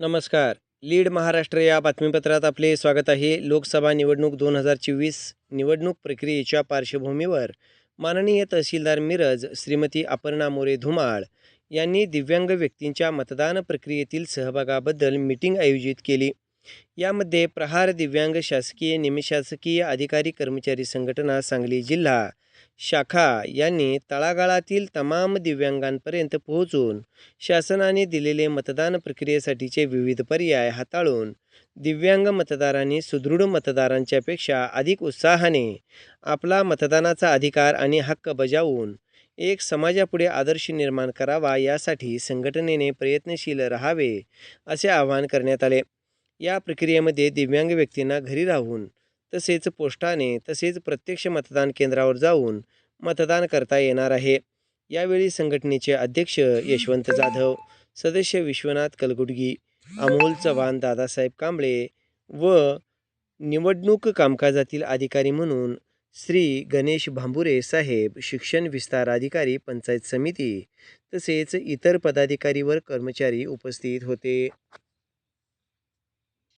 नमस्कार. लीड महाराष्ट्र या बातमीपत्रात आपले स्वागत आहे. लोकसभा निवडणूक दोन हजार चोवीस निवडणूक प्रक्रियेच्या पार्श्वभूमीवर माननीय तहसीलदार मिरज श्रीमती अपर्णा मोरे धुमाळ यांनी दिव्यांग व्यक्तींच्या मतदान प्रक्रियेतील सहभागाबद्दल मीटिंग आयोजित केली. यामध्ये प्रहार दिव्यांग शासकीय निमशासकीय अधिकारी कर्मचारी संघटना सांगली जिल्हा शाखा यांनी तळागाळातील तमाम दिव्यांगांपर्यंत पोहोचून शासनाने दिलेले मतदान प्रक्रियेसाठीचे विविध पर्याय हाताळून दिव्यांग मतदारांनी सुदृढ मतदारांच्यापेक्षा अधिक उत्साहाने आपला मतदानाचा अधिकार आणि हक्क बजावून एक समाजापुढे आदर्श निर्माण करावा यासाठी संघटनेने प्रयत्नशील राहावे असे आवाहन करण्यात आले. या प्रक्रियेमध्ये दिव्यांग व्यक्तींना घरी राहून तसेच पोस्टाने तसेच प्रत्यक्ष मतदान केंद्रावर जाऊन मतदान करता येणार आहे. यावेळी संघटनेचे अध्यक्ष यशवंत जाधव सदस्य विश्वनाथ कलगुडगी अमोल चव्हाण दादासाहेब कांबळे व निवडणूक कामकाजातील अधिकारी म्हणून श्री गणेश भांबुरे साहेब शिक्षण विस्तार अधिकारी पंचायत समिती तसेच इतर पदाधिकारी व कर्मचारी उपस्थित होते.